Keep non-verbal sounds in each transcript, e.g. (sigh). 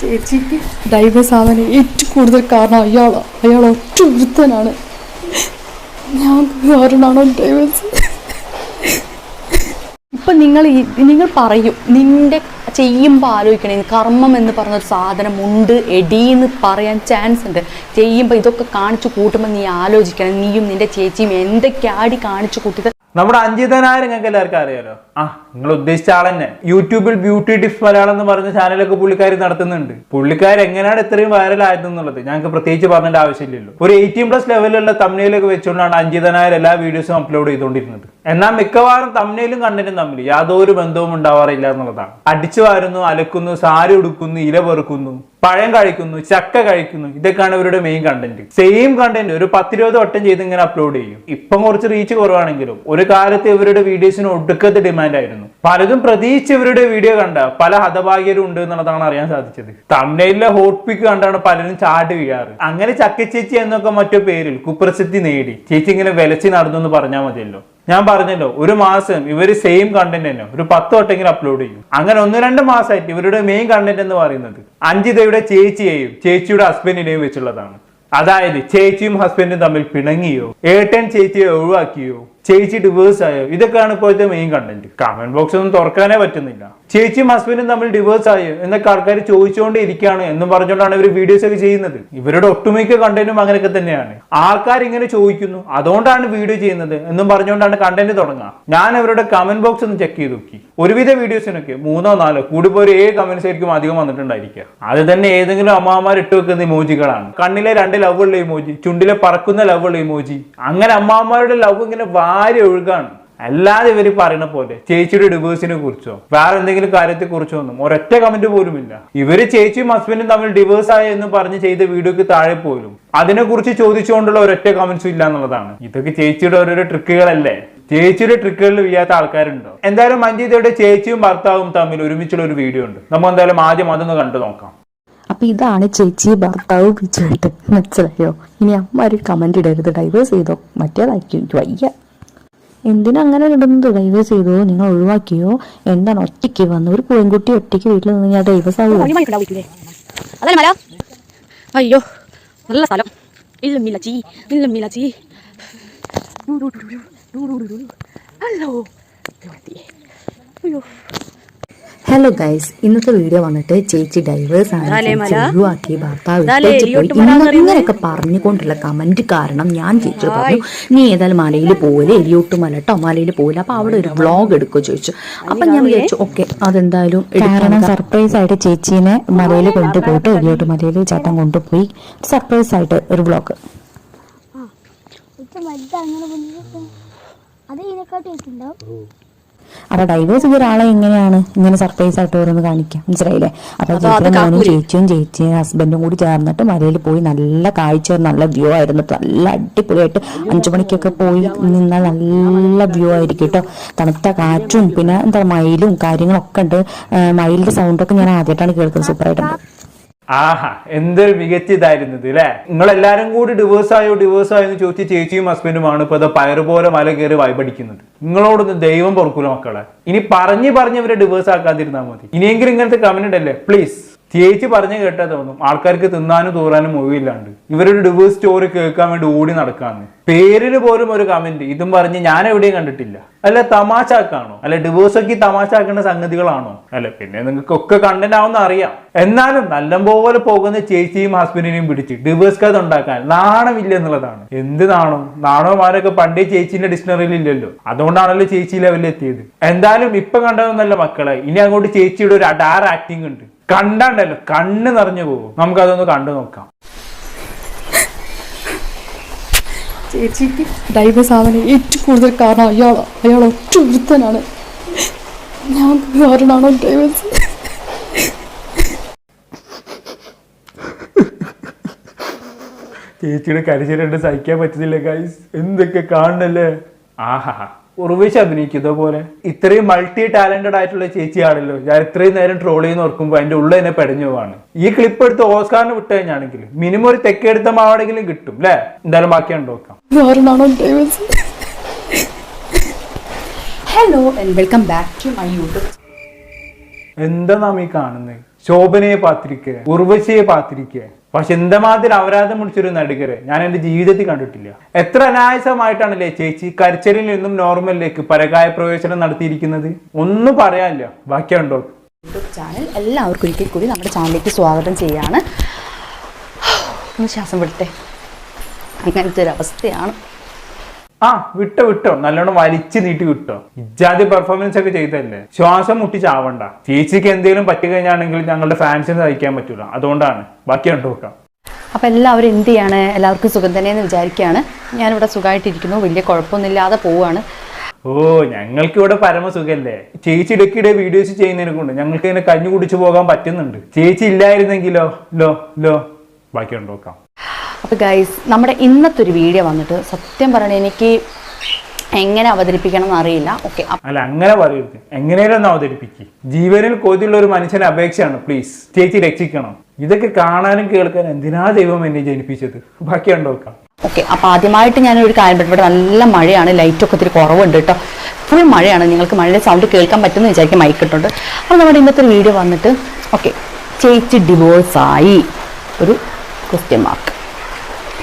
ചേച്ചിക്ക് ഡൈവേഴ്സ് ആവാൻ ഏറ്റവും കൂടുതൽ കാരണം അയാളാണ് അയാൾ ഒറ്റ ഒരുത്തനാണ്. ഞാൻ കാരണമാണോ ഡൈവേഴ്സ് ഇപ്പം നിങ്ങൾ നിങ്ങൾ പറയും നിന്റെ ചെയ്യുമ്പോൾ ആലോചിക്കണേ കർമ്മം എന്ന് പറഞ്ഞൊരു സാധനം ഉണ്ട് എടീന്ന് പറയാൻ ചാൻസ് ഉണ്ട്. ചെയ്യുമ്പോൾ ഇതൊക്കെ കാണിച്ചു കൂട്ടുമ്പോൾ നീ ആലോചിക്കണം നീയും നിന്റെ ചേച്ചിയും എന്തൊക്കെ ആടി കാണിച്ചു കൂട്ടിയത്? നമ്മുടെ അഞ്ചിതനായ രംഗം എല്ലാവർക്കും അറിയാലോ? ആ നിങ്ങൾ ഉദ്ദേശിച്ച ആൾ തന്നെ. യൂട്യൂബിൽ ബ്യൂട്ടി ടിപ്സ് മലയാളം എന്ന് പറഞ്ഞ ചാനലൊക്കെ പുള്ളിക്കാരി നടത്തുന്നുണ്ട്. പുള്ളിക്കാർ എങ്ങനെയാണ് ഇത്രയും വൈറൽ ആയതെന്നുള്ളത് ഞങ്ങൾക്ക് പ്രത്യേകിച്ച് പറഞ്ഞിട്ട് ആവശ്യമില്ലല്ലോ. ഒരു എയ്റ്റീൻ പ്ലസ് ലെവലിലുള്ള തമ്മിലൊക്കെ വെച്ചുകൊണ്ടാണ് അഞ്ചിതനായ എല്ലാ വീഡിയോസും അപ്ലോഡ് ചെയ്തുകൊണ്ടിരുന്നത്. എന്നാൽ മിക്കവാറും തമ്മിലും കണ്ടന്റും തമ്മിൽ യാതൊരു ബന്ധവും ഉണ്ടാവാറില്ല എന്നുള്ളതാണ്. അടിച്ചു വാരുന്നു അലക്കുന്നു സാരി ഉടുക്കുന്നു ഇല പെറുക്കുന്നു പഴം കഴിക്കുന്നു ചക്ക കഴിക്കുന്നു ഇതൊക്കെയാണ് ഇവരുടെ മെയിൻ കണ്ടന്റ് സെയിം കണ്ടന്റ് ഒരു പത്തിരുപത് വട്ടം ചെയ്ത് ഇങ്ങനെ അപ്ലോഡ് ചെയ്യും. ഇപ്പം കുറച്ച് റീച്ച് കുറവാണെങ്കിലും ഒരു കാലത്ത് ഇവരുടെ വീഡിയോസിന് ഒടുക്കത്തെ ഡിമാൻഡ് ആയിരുന്നു പലതും പ്രതീക്ഷിച്ച് ഇവരുടെ വീഡിയോ കണ്ട പല ഹതഭാഗ്യരും ഉണ്ട് എന്നുള്ളതാണ് അറിയാൻ സാധിച്ചത്. തമിഴിലെ ഹോട്ട് പിക്ക് കണ്ടാണ് പലരും ചാടി വീഴാറ്. അങ്ങനെ ചക്കച്ചേച്ചി എന്നൊക്കെ മറ്റു പേരിൽ കുപ്രസിദ്ധി നേടി. ചേച്ചി ഇങ്ങനെ വിലച്ചി നടന്നു എന്ന് പറഞ്ഞാൽ മതിയല്ലോ. ഞാൻ പറഞ്ഞല്ലോ ഒരു മാസം ഇവർ സെയിം കണ്ടന്റ് തന്നെ. ഒരു പത്ത് വട്ടെങ്കിലും അപ്ലോഡ് ചെയ്യും. അങ്ങനെ ഒന്ന് രണ്ട് മാസമായിട്ട് ഇവരുടെ മെയിൻ കണ്ടന്റ് എന്ന് പറയുന്നത് അഞ്ജിതയുടെ ചേച്ചിയെയും ചേച്ചിയുടെ ഹസ്ബൻഡിനെയും വെച്ചുള്ളതാണ്. അതായത് ചേച്ചിയും ഹസ്ബൻഡും തമ്മിൽ പിണങ്ങിയോ ഏട്ടൻ ചേച്ചിയെ ഒഴിവാക്കിയോ ചേച്ചി ഡിവേഴ്സ് ആയോ? ഇതൊക്കെയാണ് ഇപ്പോഴത്തെ മെയിൻ കണ്ടന്റ് കമന്റ് ബോക്സ് ഒന്നും തുറക്കാനേ പറ്റുന്നില്ല. ചേച്ചിയും ഹസ്ബൻഡും തമ്മിൽ ഡിവോഴ്സ് ആയി എന്നൊക്കെ ആൾക്കാർ ചോദിച്ചുകൊണ്ടേ ഇരിക്കുകയാണ് എന്നും പറഞ്ഞുകൊണ്ടാണ് ഇവർ വീഡിയോസ് ഒക്കെ ചെയ്യുന്നത്. ഇവരുടെ ഒട്ടുമിക്ക കണ്ടന്റും അങ്ങനെയൊക്കെ തന്നെയാണ്. ആൾക്കാർ ഇങ്ങനെ ചോദിക്കുന്നു അതുകൊണ്ടാണ് വീഡിയോ ചെയ്യുന്നത്? എന്നും പറഞ്ഞുകൊണ്ടാണ് കണ്ടന്റ് തുടങ്ങുക. ഞാൻ അവരുടെ കമന്റ് ബോക്സ് ഒന്ന് ചെക്ക് ചെയ്ത് നോക്കി. ഒരുവിധ വീഡിയോസിനൊക്കെ മൂന്നോ നാലോ കൂടിപ്പോ ഒരു ഏഴ് കമന്റ്സ് ആയിരിക്കും അധികം വന്നിട്ടുണ്ടായിരിക്കുക. അത് തന്നെ ഏതെങ്കിലും അമ്മാമാർ ഇട്ട് വെക്കുന്ന ഇമോജികളാണ് കണ്ണിലെ രണ്ട് ലവ് ഉള്ള ഇമോജി ചുണ്ടിലെ പറക്കുന്ന ലവ് ഉള്ള ഇമോജി അങ്ങനെ അമ്മാമാരുടെ ലവ് ഇങ്ങനെ വാരി ഒഴുകാണ്. അല്ലാതെ ഇവർ പറയുന്ന പോലെ ചേച്ചിയുടെ ഡിവേഴ്സിനെ കുറിച്ചോ വേറെ എന്തെങ്കിലും കാര്യത്തെ കുറിച്ചോ ഒന്നും ഒരൊറ്റ കമന്റ് പോലും ഇല്ല ഇവർ ചേച്ചിയും ഹസ്ബൻഡും തമ്മിൽ ഡിവേഴ്സ് ആയ എന്ന് പറഞ്ഞ് ചെയ്ത വീഡിയോക്ക് താഴെ പോലും അതിനെക്കുറിച്ച് ചോദിച്ചുകൊണ്ടുള്ള ഒരൊറ്റ കമന്റ്സും ഇല്ല എന്നുള്ളതാണ്. ഇതൊക്കെ ചേച്ചിയുടെ ഓരോരോ ട്രിക്കുകളല്ലേ ചേച്ചിയുടെ ട്രിക്കുകളിൽ വീഴാത്ത ആൾക്കാരുണ്ടോ? എന്തായാലും മഞ്ജീതയുടെ ചേച്ചിയും ഭർത്താവും തമ്മിൽ ഒരുമിച്ചുള്ള ഒരു വീഡിയോ ഉണ്ട്. നമുക്ക് എന്തായാലും ആദ്യം അതൊന്ന് കണ്ടു നോക്കാം. അപ്പൊ ഇതാണ് ചേച്ചി ഭർത്താവ് വിജയിട്ട് മനസ്സിലായോ? ഇനി അമ്മ ഒരു കമന്റ് ഇടരുത്. ഡൈവേഴ്സ് ചെയ്തോ? മറ്റേതായിരിക്കും വയ്യ. എന്തിനാ അങ്ങനെ ഇടുന്നത്? ഡൈവേഴ്സ് ചെയ്തോ? നിങ്ങൾ ഒഴിവാക്കിയോ? എന്താണ്? ഒറ്റയ്ക്ക് വന്ന് ഒരു പെൺകുട്ടി ഒറ്റയ്ക്ക് വീട്ടിൽ നിന്ന് ഞാൻ ഡൈവേഴ്സ് ആവുമോ അതല്ലേ മല? അയ്യോ നല്ല സ്ഥലം. ഹലോ അയ്യോ. ഹലോ ഗൈസ് ഇന്നത്തെ വീഡിയോ വന്നിട്ട് ചേച്ചി ഡൈവേഴ്സ് ആണ്. ഒഴിവാക്കി. ഭർത്താവ് പോയി. ഇങ്ങനെയൊക്കെ പറഞ്ഞുകൊണ്ടുള്ള കമന്റ് കാരണം ഞാൻ ചേച്ചി പറഞ്ഞു നീ ഏതായാലും മലയിൽ പോലെ എലിയോട്ട് മല കേട്ടോ മലയിൽ പോലെ അപ്പൊ അവിടെ ഒരു വ്ലോഗ് എടുക്കുമോ ചോദിച്ചു. അപ്പൊ ഞാൻ വിചാരിച്ചു ഓക്കെ അതെന്തായാലും കാരണം സർപ്രൈസ് ആയിട്ട് ചേച്ചീനെ മലയിൽ കൊണ്ടുപോയിട്ട് എലിയോട്ട് മലയിൽ ചേട്ടൻ കൊണ്ടുപോയി. സർപ്രൈസ് ആയിട്ട് ഒരു വ്ളോഗ് വന്നിട്ട് അത് ഇതിനെക്കാട്ടി അപ്പൊ ഡൈവേഴ്സ് ചെയ്ത ഒരാളെ എങ്ങനെയാണ് ഇങ്ങനെ സർപ്രൈസ് ആയിട്ട് ഓരോന്ന് കാണിക്കാം മനസ്സിലായില്ലേ? അപ്പൊ ചേച്ചിയും ചേച്ചിയും ചേച്ചിയും ഹസ്ബൻഡും കൂടി ചേർന്നിട്ട് മലയിൽ പോയി നല്ല കാഴ്ച നല്ല വ്യൂ ആയിരുന്നു നല്ല അടിപൊളിയായിട്ട് അഞ്ചു മണിക്കൊക്കെ പോയി നിന്നാൽ നല്ല വ്യൂ ആയിരിക്കും കേട്ടോ തണുത്ത കാറ്റും പിന്നെ എന്താ മയിലും കാര്യങ്ങളൊക്കെ ഉണ്ട്. മയിലിന്റെ സൗണ്ടൊക്കെ ഞാൻ ആദ്യമായിട്ടാണ് കേൾക്കുന്നത്. സൂപ്പറായിട്ടുണ്ട് ആഹാ എന്തൊരു മികച്ച ഇതായിരുന്നു ഇത് അല്ലേ നിങ്ങൾ എല്ലാരും കൂടി ഡിവേഴ്സ് ആയോ ഡിവേഴ്സ് ആയോ എന്ന് ചോദിച്ച് ചേച്ചിയും ഹസ്ബൻഡുമാണ് ഇപ്പൊ ഇത് പയറ് പോലെ മല കയറി വൈബടിക്കുന്നത് നിങ്ങളോടൊന്ന് ദൈവം പൊറുക്കൂല മക്കളെ. ഇനി പറഞ്ഞു പറഞ്ഞ് ഇവരെ ഡിവേഴ്സ് ആക്കാതിരുന്നാൽ മതി. ഇനിയെങ്കിലും ഇങ്ങനത്തെ കമന്റ് അല്ലേ പ്ലീസ് ചേച്ചി പറഞ്ഞു കേട്ടാ തോന്നും. ആൾക്കാർക്ക് തിന്നാനും തൂറാനും മൊഴിയില്ലാണ്ട് ഇവരൊരു ഡിവോഴ്സ് സ്റ്റോറി കേൾക്കാൻ വേണ്ടി ഓടി നടക്കാന്ന്. പേരിന് പോലും ഒരു കമന്റ് ഇതും പറഞ്ഞ് ഞാൻ എവിടെയും കണ്ടിട്ടില്ല. അല്ല തമാശാക്കാണോ? അല്ല ഡിവോഴ്സ് ഒക്കെ ഈ തമാശാക്കേണ്ട സംഗതികളാണോ? അല്ല പിന്നെ നിങ്ങൾക്ക് ഒക്കെ കണ്ടന്റ് ആവുന്ന അറിയാം. എന്നാലും നല്ലപോലെ പോകുന്ന ചേച്ചിയും ഹസ്ബൻഡിനെയും പിടിച്ച് ഡിവോഴ്സ് കഥ ഉണ്ടാക്കാൻ നാണമില്ല എന്നുള്ളതാണ്. എന്ത് നാണോ? മാനൊക്കെ പണ്ടേ ചേച്ചിന്റെ ഡിക്ഷണറിയിൽ ഇല്ലല്ലോ. അതുകൊണ്ടാണല്ലോ ചേച്ചി ലെവലിൽ എത്തിയത്. എന്തായാലും ഇപ്പൊ കണ്ടതൊന്നല്ല മക്കളെ. ഇനി അങ്ങോട്ട് ചേച്ചിയുടെ ഒരു അഡാർ ആക്ടിങ് ഉണ്ട്. കണ്ടാണ്ടല്ലോ കണ്ണ് നിറഞ്ഞു പോകും. നമുക്കതൊന്ന് കണ്ടു നോക്കാം. ചേച്ചിക്ക് ഡൈവേഴ്സ് സാധനം ഏറ്റവും കൂടുതൽ കാരണം അയാളാണ് അയാൾ ഒറ്റ ഒരുത്തനാണ്. ഞാൻ കാരണമാണോ ഡൈവേഴ്സ് ചേച്ചിയുടെ കരച്ചിലുണ്ട് സഹിക്കാൻ പറ്റുന്നില്ല ഗൈസ് എന്തൊക്കെ കാണണല്ലേ? ആഹാ. ഉറവിച്ച് അഭിനയിക്കും പോലെ ഇത്രയും മൾട്ടി ടാലന്റഡ് ആയിട്ടുള്ള ചേച്ചിയാണല്ലോ. ഞാൻ ഇത്രയും നേരം ട്രോൾ ചെയ്യുന്ന ഓർക്കുമ്പോൾ അതിന്റെ ഉള്ളിൽ തന്നെ പെടഞ്ഞു പോവാണ്. ഈ ക്ലിപ്പ് എടുത്ത് ഓസ്കാറിന് വിട്ട് കഴിഞ്ഞാണെങ്കിൽ മിനിമം ഒരു തെക്കെടുത്ത മാവാണെങ്കിലും കിട്ടും അല്ലേ എന്തായാലും ബാക്കിയാണ് നോക്കാം. Hello and welcome back to my YouTube എന്താ നാം ഈ കാണുന്നത് ശോഭനയെ പാത്തിരിക്കുക ഉർവശിയെ പാത്തിരിക്കുക പക്ഷെ എന്തമാതിരി അപരാധം മുടിച്ചൊരു നടികരെ? ഞാൻ എന്റെ ജീവിതത്തിൽ കണ്ടിട്ടില്ല. എത്ര അനായാസമായിട്ടാണല്ലേ ചേച്ചി കരച്ചലിൽ നിന്നും നോർമലിലേക്ക് പരകായ പ്രവേശനം നടത്തിയിരിക്കുന്നത്? ഒന്നും പറയാനില്ല. ബാക്കിയുണ്ടോ? യൂട്യൂബ് ചാനൽ എല്ലാവർക്കും ഒരിക്കൽ കൂടി നമ്മുടെ ചാനലിലേക്ക് സ്വാഗതം ചെയ്യാണ്. (sighs) ഒന്ന് ശ്വാസം വിടട്ടെ. അങ്ങനത്തെ ഒരു അവസ്ഥയാണ്. ആ വിട്ടോ വിട്ടോ. നല്ലോണം വലിച്ചു നീട്ടി വിട്ടോ. ഇജാതി പെർഫോമൻസ് ഒക്കെ ചെയ്തല്ലേ ശ്വാസം മുട്ടി ചാവണ്ട ചേച്ചിക്ക് എന്തെങ്കിലും പറ്റി കഴിഞ്ഞാണെങ്കിൽ ഞങ്ങളുടെ ഫാൻസിന് സഹിക്കാൻ പറ്റൂല. അതുകൊണ്ടാണ്. ബാക്കി കണ്ടു നോക്കാം. അപ്പോൾ എല്ലാവരും എന്ത് ചെയ്യാണ്? എല്ലാവർക്കും സുഖം തന്നെയെന്ന് വിചാരിക്കുകയാണ്. ഞാനിവിടെ സുഖമായിട്ടിരിക്കുന്നു. വലിയ കുഴപ്പമൊന്നുമില്ലാതെ പോവുകയാണ്. ഓ ഞങ്ങൾക്ക് ഇവിടെ പരമസുഖല്ലേ? ചേച്ചി ഇടയ്ക്കിടെ വീഡിയോസ് ചെയ്യുന്നതിനെ കൊണ്ട് ഞങ്ങൾക്ക് ഇങ്ങനെ കഞ്ഞു കുടിച്ചു പോകാൻ പറ്റുന്നുണ്ട്. ചേച്ചി ഇല്ലായിരുന്നെങ്കിലോ? ലോ ലോ. ബാക്കി കണ്ടു നോക്കാം. അപ്പോൾ ഗൈസ് നമ്മുടെ ഇന്നത്തെ ഒരു വീഡിയോ വന്നിട്ട് സത്യം പറയണേ എനിക്ക് എങ്ങനെ അവതരിപ്പിക്കണം എന്നറിയില്ല ഓക്കെ അല്ല അങ്ങനെ പറയരുത്. എങ്ങനെയാലും ഒന്ന് അവതരിപ്പിക്കും. ജീവനിൽ കോതിയുള്ള ഒരു മനുഷ്യനെ അപേക്ഷയാണ് പ്ലീസ് ചേച്ചി രക്ഷിക്കണം. ഇതൊക്കെ കാണാനും കേൾക്കാനും എന്തിനാ ദൈവം എന്നെ ജനിപ്പിച്ചത്? ബാക്കി ഉണ്ടോക്കാം ഓക്കെ അപ്പോൾ ആദ്യമായിട്ട് ഞാൻ ഒരു കാര്യം ഇവിടെ നല്ല മഴയാണ്. ലൈറ്റൊക്കെ ഒത്തിരി കുറവുണ്ട് കേട്ടോ ഫുൾ മഴയാണ്. നിങ്ങൾക്ക് മഴയുടെ സൗണ്ട് കേൾക്കാൻ പറ്റുമെന്ന് വിചാരിക്കും മൈക്ക് ഇട്ടുണ്ട്. അപ്പോൾ നമ്മുടെ ഇന്നത്തെ ഒരു വീഡിയോ വന്നിട്ട് ഓക്കെ ചേച്ചി ഡിവോഴ്സായി ഒരു ക്വസ്റ്റ്യൻ മാർക്ക്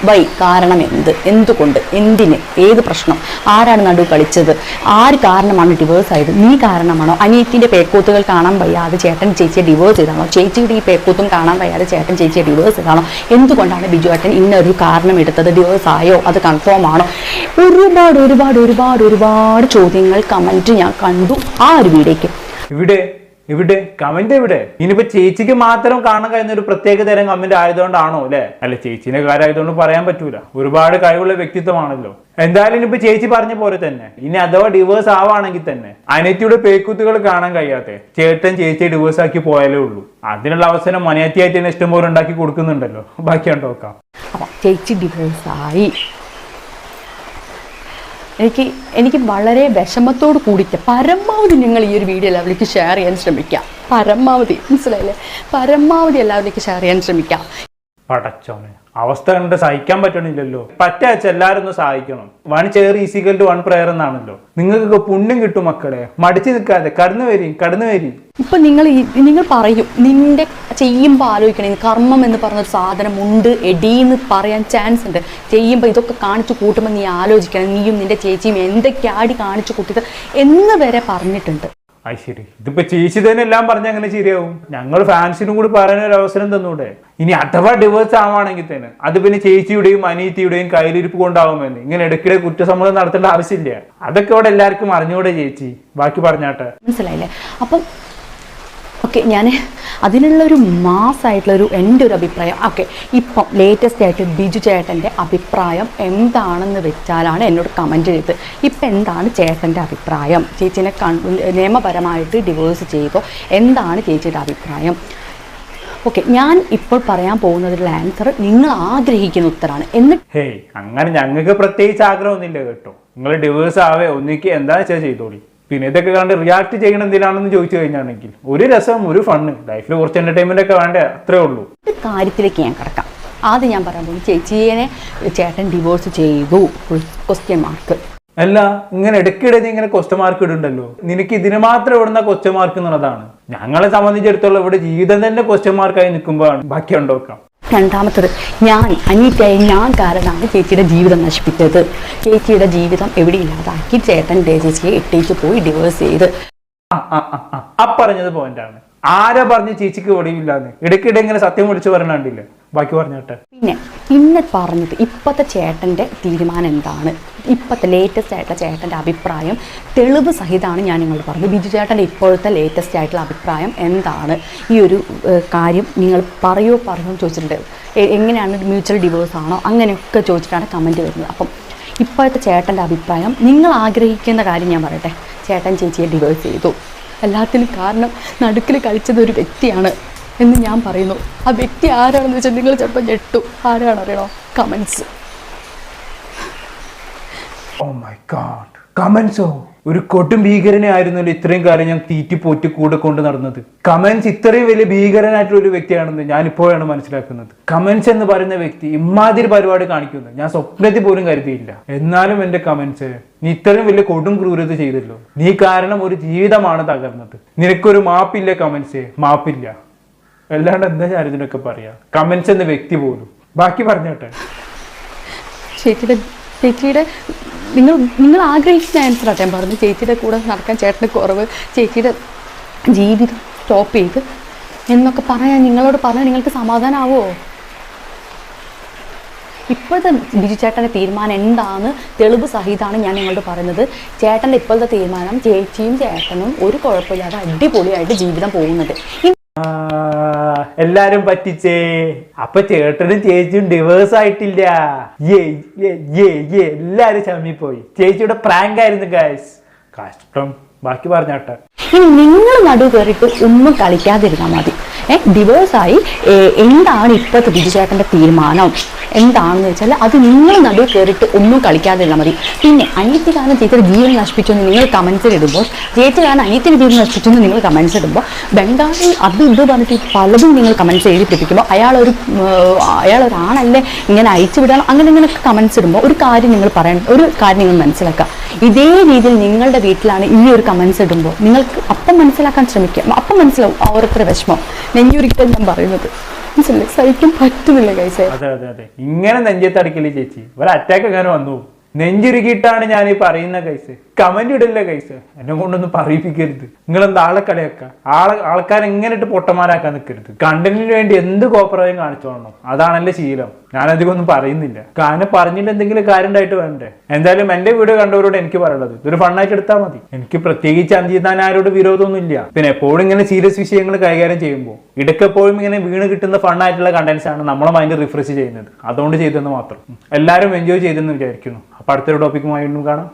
വൈ കാരണം എന്ത്? എന്തുകൊണ്ട്? എന്തിന്? ഏത് പ്രശ്നം? ആരാണ് നടു കളിച്ചത്? ആര് കാരണമാണ് ഡിവോഴ്സ് ആയത്? നീ കാരണമാണോ? അനിയത്തിന്റെ പേക്കൂത്തുകൾ കാണാൻ വയ്യാതെ ചേട്ടൻ ചേച്ചിയെ ഡിവോഴ്സ് ചെയ്താണോ? ചേച്ചിയുടെ ഈ പേക്കൂത്തും കാണാൻ വയ്യാതെ ചേട്ടൻ ചേച്ചിയെ ഡിവോഴ്സ് ചെയ്താണോ? എന്തുകൊണ്ടാണ് ബിജു ഏട്ടൻ ഇന്നൊരു കാരണം എടുത്തത്? ഡിവോഴ്സ് ആയോ? അത് കൺഫേം ആണോ? ഒരുപാട് ഒരുപാട് ഒരുപാട് ഒരുപാട് ചോദ്യങ്ങൾ കമന്റ് ഞാൻ കണ്ടു. ആ ഒരു വീഡിയോയ്ക്ക്. ഇവിടെ ഇവിടെ കമന്റ് ഇവിടെ ഇനിയിപ്പോ ചേച്ചിക്ക് മാത്രം കാണാൻ കഴിയുന്ന ഒരു പ്രത്യേക തരം കമന്റ് ആയതുകൊണ്ടാണോ അല്ലെ? അല്ല ചേച്ചിന്റെ കാര്യമായതുകൊണ്ട് പറയാൻ പറ്റൂല. ഒരുപാട് കഴിവുള്ള വ്യക്തിത്വമാണല്ലോ. എന്തായാലും ഇനിയിപ്പോ ചേച്ചി പറഞ്ഞ പോലെ തന്നെ ഇനി അഥവാ ഡിവേഴ്സ് ആവാണെങ്കിൽ തന്നെ അനിയത്തിയുടെ പേക്കുത്തുകൾ കാണാൻ കഴിയാതെ ചേട്ടൻ ചേച്ചിയെ ഡിവേഴ്സ് ആക്കി പോയാലേ ഉള്ളൂ. അതിനുള്ള അവസരം മനയത്തിയായിട്ട് തന്നെ ഇഷ്ടംപോലെ ഉണ്ടാക്കി കൊടുക്കുന്നുണ്ടല്ലോ. ബാക്കി നോക്കാം. അപ്പം ആയി. ഡിവോഴ്സായി എനിക്ക് എനിക്ക് വളരെ വിഷമത്തോട് കൂടിയിട്ട് പരമാവധി നിങ്ങൾ ഈ ഒരു വീഡിയോ എല്ലാവരിലേക്ക് ഷെയർ ചെയ്യാൻ ശ്രമിക്കാം പരമാവധി മനസ്സിലായില്ലേ? പരമാവധി എല്ലാവരിലേക്ക് ഷെയർ ചെയ്യാൻ ശ്രമിക്കാം പടച്ചോനെ അവസ്ഥ കണ്ട് സഹിക്കാൻ പറ്റണില്ലല്ലോ. പറ്റാച്ച എല്ലാരും ഒന്ന് സഹായിക്കണം. One share is equal to one prayer എന്നാണല്ലോ. നിങ്ങൾക്കൊക്കെ പുണ്യം കിട്ടും മക്കളെ. മടിച്ചു നിൽക്കാതെ കടന്നു വരി കടന്നു വരി ഇപ്പൊ നിങ്ങൾ നിങ്ങൾ പറയും. നിന്റെ ചെയ്യുമ്പോൾ ആലോചിക്കണേ. കർമ്മം എന്ന് പറഞ്ഞൊരു സാധനം ഉണ്ട്. എടീന്ന് പറയാൻ ചാൻസ് ഉണ്ട്. ചെയ്യുമ്പോൾ ഇതൊക്കെ കാണിച്ചു കൂട്ടുമ്പോൾ നീ ആലോചിക്കണം. നീയും നിന്റെ ചേച്ചിയും എന്തൊക്കെ ആടി കാണിച്ചു കൂട്ടിയത് എന്ന് വരെ പറഞ്ഞിട്ടുണ്ട്. അത് ശരി. ഇതിപ്പോ ചേച്ചി തന്നെ എല്ലാം പറഞ്ഞ അങ്ങനെ ശരിയാവും. ഞങ്ങൾ ഫാൻസിനും കൂടി പറയാൻ ഒരു അവസരം തന്നൂടെ. ഇനി അഥവാ ഡിവേഴ്സ് ആവാണെങ്കിൽ തന്നെ അത് പിന്നെ ചേച്ചിയുടെയും അനീത്തിയുടെയും കയ്യിലിരിപ്പ് കൊണ്ടാവുമെന്ന്. ഇങ്ങനെ ഇടയ്ക്കിടെ കുറ്റസമ്മതം നടത്തേണ്ട ആവശ്യമില്ല. അതൊക്കെ ഇവിടെ എല്ലാവർക്കും അറിഞ്ഞൂടെ ചേച്ചി. ബാക്കി പറഞ്ഞാട്ടെ. മനസ്സിലായില്ലേ? അപ്പം ഓക്കെ ഞാൻ അതിനുള്ളൊരു മാസമായിട്ടുള്ളൊരു എന്റെ ഒരു അഭിപ്രായം. ഓക്കെ ഇപ്പം ലേറ്റസ്റ്റ് ആയിട്ട് ബിജു ചേട്ടന്റെ അഭിപ്രായം എന്താണെന്ന് വെച്ചാലാണ് എന്നോട് കമന്റ് ചെയ്തത്. ഇപ്പം എന്താണ് ചേട്ടന്റെ അഭിപ്രായം? ചേച്ചീനെ കൺ നിയമപരമായിട്ട് ഡിവോഴ്സ് ചെയ്തോ? എന്താണ് ചേച്ചിയുടെ അഭിപ്രായം? ഓക്കെ ഞാൻ ഇപ്പോൾ പറയാൻ പോകുന്നതിലുള്ള ആൻസർ നിങ്ങൾ ആഗ്രഹിക്കുന്ന ഉത്തരമാണ് എന്നിട്ട് ഹേയ് അങ്ങനെ ഞങ്ങൾക്ക് പ്രത്യേകിച്ച് ആഗ്രഹമൊന്നുമില്ല കേട്ടോ. നിങ്ങൾ ഡിവേഴ്സ് ആവേ ഒന്നിക്ക് എന്താ വെച്ചാൽ ചെയ്തോളി. പിന്നെ ഇതൊക്കെ കണ്ട് റിയാക്ട് ചെയ്യണം എന്തിനാണെന്ന് ചോദിച്ചു കഴിഞ്ഞാണെങ്കിൽ ഒരു രസം ഒരു ഫണ്ണ് ലൈഫിൽ കുറച്ച് എന്റർടൈൻമെന്റ് ഒക്കെ വേണ്ടേ? അത്രേ ഉള്ളൂ. കാര്യത്തിലേക്ക് ഞാൻ കിടക്കാം. ആദ്യം ഞാൻ പറയാൻ പോകും ചേച്ചിയെ ചേട്ടൻ ഡിവോഴ്സ് ചെയ്തു. ക്വസ്റ്റ്യൻ മാർക്ക് അല്ല ഇങ്ങനെ ഇടയ്ക്കിടെ നീ ഇങ്ങനെ ക്വസ്റ്റ്യൻ മാർക്ക് ഇടുണ്ടല്ലോ? നിനക്ക് ഇതിന് മാത്രം ഇവിടുന്ന ക്വസ്റ്റ്യൻ മാർക്ക് എന്നുള്ളതാണ്. ഞങ്ങളെ സംബന്ധിച്ചിടത്തോളം ഇവിടെ ജീവിതം തന്നെ ക്വസ്റ്റ്യൻ മാർക്കായി നിൽക്കുമ്പോഴാണ്. ബാക്കി ഉണ്ടോക്കാം രണ്ടാമത്തത് ഞാൻ അനീറ്റയെ ഞാൻ കാരണമാണ് ചേച്ചിയുടെ ജീവിതം നശിപ്പിച്ചത്. ചേച്ചിയുടെ ജീവിതം എവിടെ ഇല്ലാതാക്കി ചേട്ടൻ ചേച്ചിയെ ഇട്ടേച്ച് പോയി ഡിവോഴ്സ് ചെയ്ത്. ആ, പറഞ്ഞത് പോയിന്റാണ് ആരാ പറഞ്ഞ് ചേച്ചിക്ക് ഒടിവില്ലാന്ന് ഇടയ്ക്കിടെ ഇങ്ങനെ സത്യം വിളിച്ചു പറഞ്ഞില്ലേ ബാക്കി പറഞ്ഞോട്ടെ. പിന്നെ പിന്നെ പറഞ്ഞത് ഇപ്പോഴത്തെ ചേട്ടന്റെ തീരുമാനം എന്താണ്? ഇപ്പോഴത്തെ ലേറ്റസ്റ്റ് ആയിട്ടുള്ള ചേട്ടന്റെ അഭിപ്രായം തെളിവ് സഹിതമാണ് ഞാൻ നിങ്ങളോട് പറഞ്ഞത്. ബിജു ചേട്ടന്റെ ഇപ്പോഴത്തെ ലേറ്റസ്റ്റ് ആയിട്ടുള്ള അഭിപ്രായം എന്താണ്? ഈ ഒരു കാര്യം നിങ്ങൾ പറയോ പറയോ ചോദിച്ചിട്ടുണ്ട്. എങ്ങനെയാണ് മ്യൂച്വൽ ഡിവോഴ്സ് ആണോ? അങ്ങനെയൊക്കെ ചോദിച്ചിട്ടാണ് കമന്റ് വരുന്നത്. അപ്പം ഇപ്പോഴത്തെ ചേട്ടന്റെ അഭിപ്രായം നിങ്ങൾ ആഗ്രഹിക്കുന്ന കാര്യം ഞാൻ പറയട്ടെ. ചേട്ടൻ ചേച്ചിയെ ഡിവോഴ്സ് ചെയ്തു. എല്ലാത്തിനും കാരണം നടുക്കിൽ കളിച്ചത് ഒരു വ്യക്തിയാണ്. എന്ന് ഞാൻ പറയുന്നു. ആ വ്യക്തി ആരാണെന്ന് വെച്ചാൽ നിങ്ങൾ ചിലപ്പോൾ ഞെട്ടു. ആരാണ് അറിയണോ? കമൻസ് ഓ മൈ ഗാഡ് കമൻസോ ഒരു കൊട്ടും ഭീകരനെ ആയിരുന്നല്ലോ ഇത്രയും കാലം ഞാൻ തീറ്റി പോറ്റി കൂടെ കൊണ്ട് നടന്നത്. കമൻസ് ഇത്രയും വലിയ ഭീകരനായിട്ടുള്ള ഒരു വ്യക്തിയാണെന്ന് ഞാൻ ഇപ്പോഴാണ് മനസ്സിലാക്കുന്നത്. കമൻസ് എന്ന് പറയുന്ന വ്യക്തി ഇമാതിരി പരിപാടി കാണിക്കുന്നു. ഞാൻ സ്വപ്നത്തിൽ പോലും കരുതിയില്ല. എന്നാലും എന്റെ കമൻസ് നീ ഇത്രയും വലിയ കൊടും ക്രൂരത ചെയ്തല്ലോ. നീ കാരണം ഒരു ജീവിതമാണ് തകർന്നത്. നിനക്കൊരു മാപ്പില്ല കമൻസ് മാപ്പില്ല. അല്ലാണ്ട് എന്താ ഞാൻ ഇതിനൊക്കെ പറയാ? കമന്റ്സ് എന്ന വ്യക്തി പോലും. ബാക്കി പറഞ്ഞോട്ടെ. ചേച്ചിയുടെ ചേച്ചിയുടെ നിങ്ങൾ നിങ്ങൾ ആഗ്രഹിക്കുന്ന ആൻസർ ആട്ടെ ഞാൻ പറഞ്ഞു. ചേച്ചിയുടെ കൂടെ നടക്കാൻ ചേട്ടന് കുറവ് ചേച്ചിയുടെ ജീവിതം സ്റ്റോപ്പ് ചെയ്ത് എന്നൊക്കെ പറയാൻ നിങ്ങളോട് പറഞ്ഞാൽ നിങ്ങൾക്ക് സമാധാനമാവോ ഇപ്പോഴത്തെ ബിജു ചേട്ടന്റെ തീരുമാനം എന്താണ്? തെളിവ് സഹിതമാണ് ഞാൻ നിങ്ങളോട് പറയുന്നത്. ചേട്ടന്റെ ഇപ്പോഴത്തെ തീരുമാനം ചേച്ചിയും ചേട്ടനും ഒരു കുഴപ്പമില്ലാതെ അടിപൊളിയായിട്ട് ജീവിതം പോകുന്നുണ്ട്. ആ, എല്ലാരും പറ്റിച്ചേ. അപ്പൊ ചേട്ടനും ചേച്ചിയും ഡിവേഴ്സ് ആയിട്ടില്ല. എല്ലാരും ചമ്മിപ്പോയി ചേച്ചിയുടെ പ്രാങ്ക് ആയിരുന്നു ഗായ്സ് കഷ്ടം. ബാക്കി പറഞ്ഞാട്ടെ. നിങ്ങൾ നടു കയറിട്ട് ഒന്നും കളിക്കാതിരുന്നാൽ മതി. ഡിവോഴ്സായി എന്താണ് ഇപ്പോഴത്തെ ബിജുചേട്ടന്റെ തീരുമാനം? എന്താണെന്ന് വെച്ചാൽ അത് നിങ്ങൾ നടു കയറിയിട്ട് ഒന്നും കളിക്കാതിരുന്നാൽ മതി. പിന്നെ അനിയത്തി കാരണം ചേച്ചിയുടെ ജീവൻ നശിപ്പിച്ചു എന്ന് നിങ്ങൾ കമൻസിൽ ഇടുമ്പോൾ ചേച്ചി കാരണം അനിയത്തിന്റെ ജീവൻ നശിപ്പിച്ചെന്ന് നിങ്ങൾ കമൻസ് ഇടുമ്പോൾ ബംഗാളിൽ അത് ഇത് പറഞ്ഞിട്ട് പലതും നിങ്ങൾ കമൻസ് എഴുതി പിടിപ്പിക്കുമ്പോൾ അയാളൊരു അയാളൊരാണല്ലേ ഇങ്ങനെ അയച്ചു വിടണം അങ്ങനെ ഇങ്ങനെ കമൻസ് ഇടുമ്പോൾ ഒരു കാര്യം നിങ്ങൾ പറയണം ഒരു കാര്യം നിങ്ങൾ മനസ്സിലാക്കുക. ഇതേ രീതിയിൽ നിങ്ങളുടെ വീട്ടിലാണ് ഈ ഒരു കമൻസ് ഇടുമ്പോൾ നിങ്ങൾക്ക് അപ്പം മനസ്സിലാക്കാൻ ശ്രമിക്കുക. അപ്പം മനസ്സിലാവും ഓരോരുത്തരുടെ വിഷമം. നെഞ്ഞുരുക്കിട്ട് ഞാൻ പറയുന്നത്. മനസ്സിലെ സഹിക്കാൻ പറ്റുന്നില്ല കൈസേ. അതെ അതെ അതെ. ഇങ്ങനെ നെഞ്ചത്തടിക്കില്ല ചേച്ചി. ഒരു അറ്റാക്ക് എങ്ങനെ വന്നു. നെഞ്ചുരുക്കിയിട്ടാണ് ഞാൻ ഈ പറയുന്ന കൈസ്. കമന്റ് ഇടില്ല കൈസ്. എന്നെ കൊണ്ടൊന്നും പറയിപ്പിക്കരുത്. നിങ്ങൾ എന്താ ആളെ കളിയാക്കുക ആളെ ആൾക്കാരെ എങ്ങനെ ഇട്ട് പൊട്ടന്മാരാക്കാൻ നിൽക്കരുത് കണ്ടന്റിന് വേണ്ടി എന്ത് കോപ്പറേയും കാണിച്ചോളണം? അതാണല്ലേ ശീലം. ഞാൻ അധികം ഒന്നും പറയുന്നില്ല. കാരണം പറഞ്ഞിട്ട് എന്തെങ്കിലും കാര്യം ഉണ്ടായിട്ട് വേണ്ടേ എന്തായാലും എന്റെ വീഡിയോ കണ്ടവരോട് എനിക്ക് പറയുള്ളത് ഇതൊരു ഫണ്ണായിട്ട് എടുത്താൽ മതി. എനിക്ക് പ്രത്യേകിച്ച് അന്തിതാൻ ആരോട് വിരോധമൊന്നും ഇല്ല പിന്നെ എപ്പോഴും ഇങ്ങനെ സീരിയസ് വിഷയങ്ങൾ കൈകാര്യം ചെയ്യുമ്പോൾ ഇടയ്ക്കെപ്പോഴും ഇങ്ങനെ വീണ് കിട്ടുന്ന ഫണ്ണായിട്ടുള്ള കണ്ടന്റ്സ് ആണ് നമ്മളെ മൈൻഡ് റിഫ്രഷ് ചെയ്യുന്നത്. അതുകൊണ്ട് ചെയ്തെന്ന് മാത്രം. എല്ലാവരും എൻജോയ് ചെയ്തെന്ന് വിചാരിക്കുന്നു. അപ്പൊ അടുത്തൊരു ടോപ്പിക്കുമായി വീണ്ടും കാണാം.